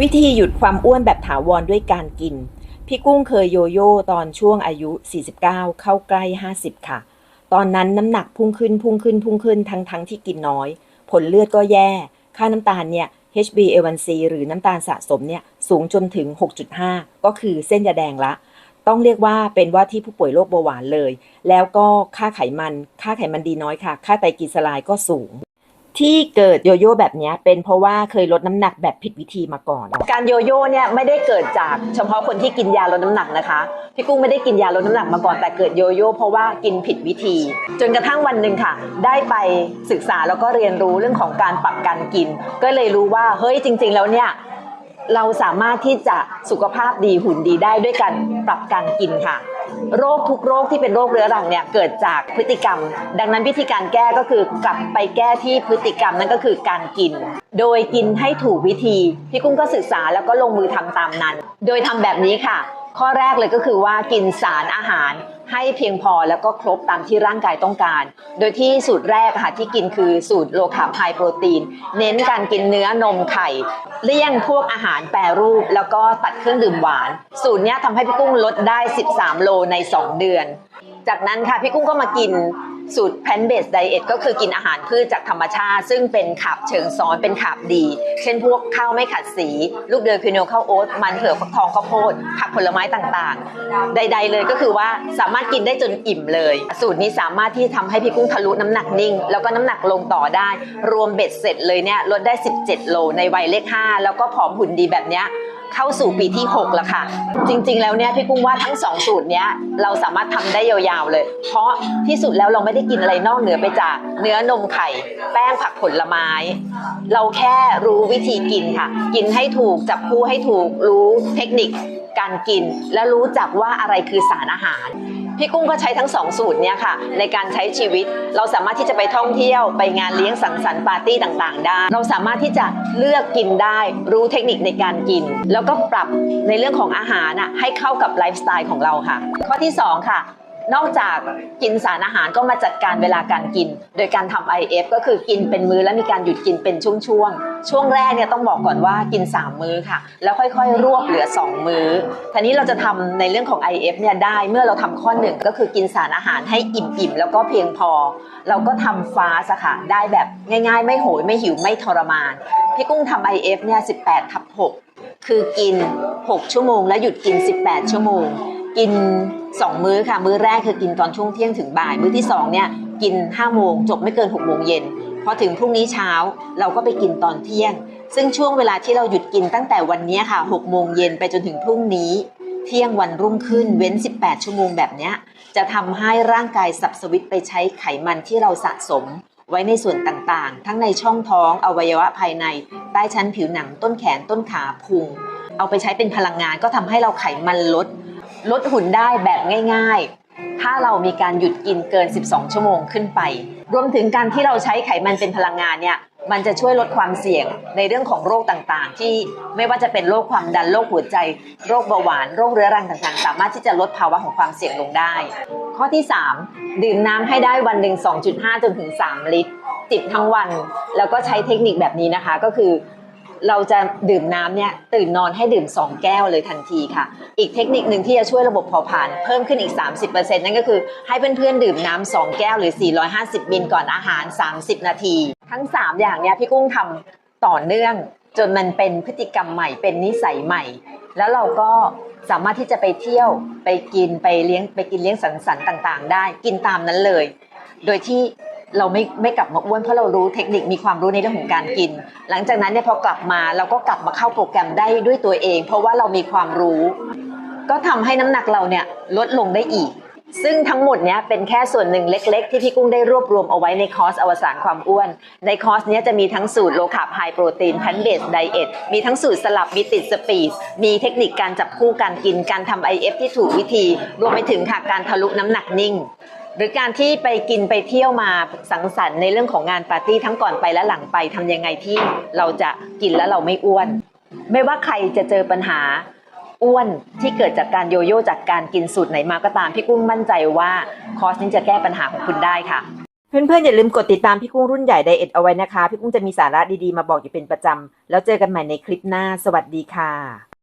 วิธีหยุดความอ้วนแบบถาวรด้วยการกิน พี่กุ้งเคยโยโย่ตอนช่วงอายุ 49 เข้าใกล้ 50 ค่ะ ตอนนั้นน้ำหนักพุ่งขึ้นพุ่งขึ้นพุ่งขึ้นทั้งทั้งที่กินน้อย ผลเลือดก็แย่ ค่าน้ำตาลเนี่ย HbA1c หรือน้ำตาลสะสมเนี่ยสูงจนถึง 6.5 ก็คือเส้นยาแดงละ ต้องเรียกว่าเป็นว่าที่ผู้ป่วยโรคเบาหวานเลย แล้วก็ค่าไขมัน ค่าไขมันดีน้อยค่ะ ค่าไตรกลีเซอไรด์ก็สูง ที่เกิดโยโย่แบบนี้เป็นเพราะว่าเคยลดน้ำหนักแบบผิดวิธีมาก่อน การโยโย่เนี่ยไม่ได้เกิดจากเฉพาะคนที่กินยาลดน้ำหนักนะคะ พี่กุ้งไม่ได้กินยาลดน้ำหนักมาก่อนแต่เกิดโยโย่เพราะว่ากินผิดวิธี จนกระทั่งวันหนึ่งค่ะ ได้ไปศึกษาแล้วก็เรียนรู้เรื่องของการปรับการกิน ก็เลยรู้ว่าเฮ้ยจริง ๆ แล้วเนี่ย เราสามารถที่จะสุขภาพดีหุ่นดีได้ด้วยการปรับการกินค่ะ โรคทุกโรคที่เป็นโรคเรื้อรังเนี่ยเกิดจากพฤติกรรม ดังนั้นวิธีการแก้ก็คือกลับไปแก้ที่พฤติกรรมนั่นก็คือการกิน โดยกินให้ถูกวิธีพี่กุ้งก็ศึกษาแล้วก็ลงมือทำตามนั้น โดยทำแบบนี้ค่ะ ข้อแรกเลยก็คือว่ากินสารอาหาร ให้เพียงพอแล้วก็ครบตามที่ร่างกายต้องการ โดยที่สูตรแรกค่ะที่กินคือสูตรโลคาไฮโปรตีน เน้นการกินเนื้อนมไข่ เลี่ยงพวกอาหารแปรรูป แล้วก็ตัดเครื่องดื่มหวาน สูตรนี้ทำให้พี่กุ้งลดได้ 13 โลใน 2 เดือน จากนั้นค่ะพี่กุ้งก็มากิน สูตรแพนเบสไดเอทก็คือกินอาหารพืชจากธรรมชาติ ซึ่งเป็นขับเชิงซ้อนเป็นขับดี เช่นพวกข้าวไม่ขัดสี ลูกเดือยคิโนข้าวโอ๊ตมันเผือกฟักทองข้าวโพดผักผลไม้ต่างๆ ใด ๆ เลยก็คือว่าสามารถกินได้จนอิ่มเลย สูตรนี้สามารถที่ทำให้พี่กุ้งทะลุน้ำหนักนิ่ง แล้วก็น้ำหนักลงต่อได้ รวมเบ็ดเสร็จเลยเนี่ยลดได้ 17 โลในวัยเลข5แล้วก็ผอมหุ่นดีแบบเนี้ย เข้าสู่ปีที่ 6 แล้วค่ะ จริง ๆ แล้วเนี่ยพี่กุ้งว่าทั้ง 2 สูตรเนี้ยเราสามารถทำได้ยาวๆเลย เพราะที่สุดแล้วเราไม่ได้กินอะไรนอกเหนือไปจากเนื้อนมไข่ แป้งผักผลไม้ เราแค่รู้วิธีกินค่ะ กินให้ถูกจับคู่ให้ถูกรู้เทคนิคการกิน และรู้จักว่าอะไรคือสารอาหาร พี่กุ้งก็ใช้ทั้งสองสูตรเนี่ยค่ะ ในการใช้ชีวิต เราสามารถที่จะไปท่องเที่ยวไปงานเลี้ยงสังสรรค์ปาร์ตี้ต่างๆ ได้ เราสามารถที่จะเลือกกินได้ รู้เทคนิคในการกิน แล้วก็ปรับในเรื่องของอาหารน่ะให้เข้ากับไลฟ์สไตล์ของเราค่ะ ข้อที่สองค่ะ นอกจากกินสารอาหารก็มาจัดการเวลาการกิน โดยการทำ IF ก็คือกินเป็นมื้อและมีการหยุดกินเป็นช่วงๆ ช่วงแรกเนี่ยต้องบอกก่อนว่ากิน 3 มื้อค่ะ แล้วค่อยๆ รวบเหลือ 2 มื้อทีนี้เราจะทำในเรื่องของ IF เนี่ยได้เมื่อเราทำข้อหนึ่งก็คือกินสารอาหารให้อิ่มๆ แล้วก็เพียงพอ เราก็ทำฟาสค่ะได้แบบง่าย ๆ ไม่โหยไม่หิวไม่ทรมาน พี่กุ้งทำ IF เนี่ย18ทับ6คือกิน 6 ชั่วโมง แล้วหยุดกิน 18 ชั่วโมง กิน 2 มื้อค่ะ มื้อแรกคือกินตอนช่วงเที่ยงถึงบ่าย มื้อที่2เนี่ยกิน5โมงจบไม่เกิน6โมงเย็นพอถึงพรุ่งนี้เช้าเราก็ไปกินตอนเที่ยง ซึ่งช่วงเวลาที่เราหยุดกินตั้งแต่วันนี้ค่ะ6โมงเย็นไปจนถึงพรุ่งนี้ เที่ยงวันรุ่งขึ้นเว้น 18 ชั่วโมงแบบเนี้ยจะทำให้ร่างกายสับสวิตไปใช้ไขมันที่เราสะสม ไว้ในส่วนต่างๆ ทั้งในช่องท้อง อวัยวะภายใน ใต้ชั้นผิวหนังต้นแขนต้นขาพุง เอาไปใช้เป็นพลังงานก็ทำให้เราไขมันลด ลดหุ่นได้แบบง่ายๆ ถ้าเรามีการหยุดกินเกิน 12 ชั่วโมงขึ้นไป รวมถึงการที่เราใช้ไขมันเป็นพลังงานเนี่ย มันจะช่วยลดความเสี่ยงในเรื่องของโรคต่างๆ ที่ไม่ว่าจะเป็นโรคความดัน โรคหัวใจ โรคเบาหวาน โรคเรื้อรังต่างๆ สามารถที่จะลดภาวะของความเสี่ยงลงได้ ข้อที่ 3 ดื่มน้ำให้ได้วันหนึ่ง2.5 จนถึง 3 ลิตรจิบทั้งวัน แล้วก็ใช้เทคนิคแบบนี้นะคะ ก็คือ เราจะดื่มน้ำเนี่ยตื่นนอนให้ดื่ม 2 แก้วเลยทันทีค่ะ อีกเทคนิคหนึ่งที่จะช่วยระบบเผาผลาญเพิ่มขึ้นอีก 30%นั่นก็คือให้เพื่อนๆดื่มน้ำ2แก้วหรือ 450มิลก่อนอาหาร 30 นาที ทั้ง 3 อย่างเนี่ยพี่กุ้งทำต่อเนื่องจนมันเป็นพฤติกรรมใหม่เป็นนิสัยใหม่ แล้วเราก็สามารถที่จะไปเที่ยวไปกินไปเลี้ยงไปกินเลี้ยงสังสรรค์ต่าง ๆ ได้กินตามนั้นเลย โดยที่ เราไม่ไม่กลับมาอ้วนเพราะเรารู้เทคนิคมีความรู้ในเรื่องของการกิน หลังจากนั้นเนี่ยพอกลับมาเราก็กลับมาเข้าโปรแกรมได้ด้วยตัวเอง เพราะว่าเรามีความรู้ ก็ทำให้น้ำหนักเราเนี่ยลดลงได้อีก ซึ่งทั้งหมดเนี้ยเป็นแค่ส่วนหนึ่งเล็ก ๆ ที่พี่กุ้งได้รวบรวมเอาไว้ในคอร์สอวสานความอ้วน ในคอร์สเนี้ยจะมีทั้งสูตรโลคาร์บไฮโปรตีนแพนเบสไดเอทมีทั้งสูตรสลับมีติดสปีดมีเทคนิคการจับคู่การกินการทำ IF ที่ถูกวิธี รวมไปถึงค่ะการทะลุน้ำหนักนิ่ง หรือการที่ไปกินไปเที่ยวมาสังสรรค์ในเรื่องของงานปาร์ตี้ทั้งก่อนไปและหลังไปทำยังไงที่เราจะกินแล้วเราไม่อ้วน ไม่ว่าใครจะเจอปัญหาอ้วนที่เกิดจากการโยโย่จากการกินสูตรไหนมาก็ตามพี่กุ้งมั่นใจว่าคอร์สนี้จะแก้ปัญหาของคุณได้ค่ะ เพื่อนๆอย่าลืมกดติดตามพี่กุ้งรุ่นใหญ่ไดเอทเอาไว้นะคะ พี่กุ้งจะมีสาระดีๆมาบอกอยู่เป็นประจำแล้วเจอกันใหม่ในคลิปหน้า สวัสดีค่ะ